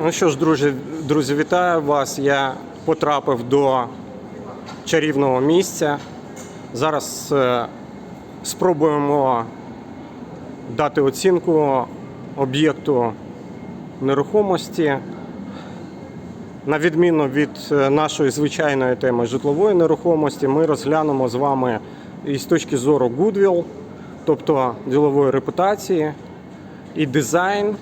Ну що ж, друзі, друзі, вітаю вас. Я потрапив до чарівного місця. Зараз е, спробуємо дати оцінку об'єкту нерухомості. На відміну від е, нашої звичайної теми житлової нерухомості, ми розглянемо з вами і з точки зору Goodwill, тобто ділової репутації, і дизайн,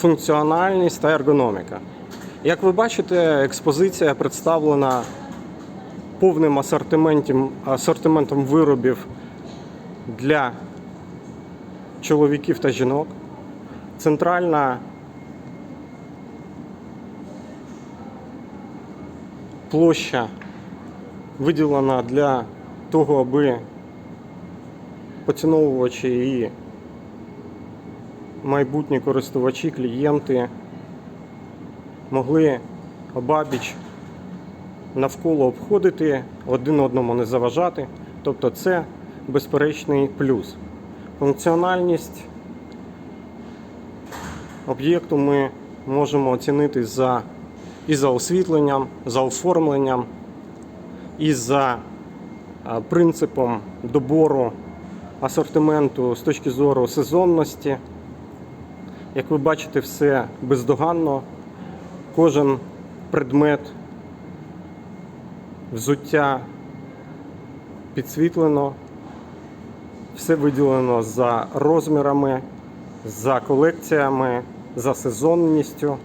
функціональність та ергономіка. Як ви бачите, експозиція представлена повним асортиментом, асортиментом виробів для чоловіків та жінок. Центральна площа виділена для того, аби поціновувачі і майбутні користувачі, клієнти могли обабіч навколо обходити, один одному не заважати. Тобто це безперечний плюс. Функціональність об'єкту ми можемо оцінити за, і за освітленням, за оформленням, і за принципом добору асортименту з точки зору сезонності. Як ви бачите, все бездоганно. Кожен предмет взуття підсвітлено, все виділено за розмірами, за колекціями, за сезонністю.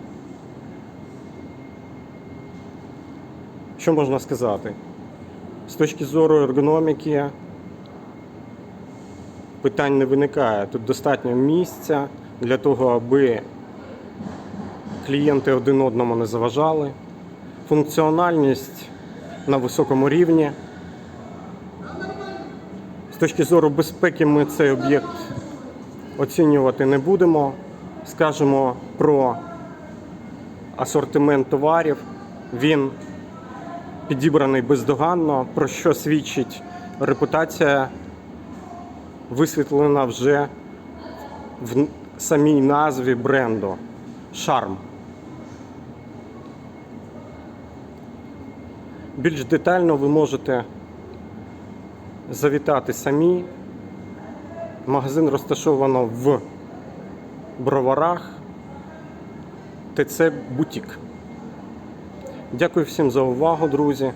Що можна сказати? З точки зору ергономіки питань не виникає. Тут достатньо місця для того, аби клієнти один одному не заважали. Функціональність на високому рівні. З точки зору безпеки ми цей об'єкт оцінювати не будемо. Скажемо про асортимент товарів. Він підібраний бездоганно, про що свідчить репутація, висвітлена вже в самій назві бренду Шарм. Більш детально ви можете завітати самі. Магазин розташовано в Броварах. ТЦ Бутік. Дякую всім за увагу, друзі.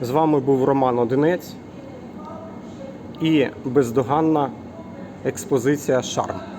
З вами був Роман Одинець і бездоганна експозиція Шарм.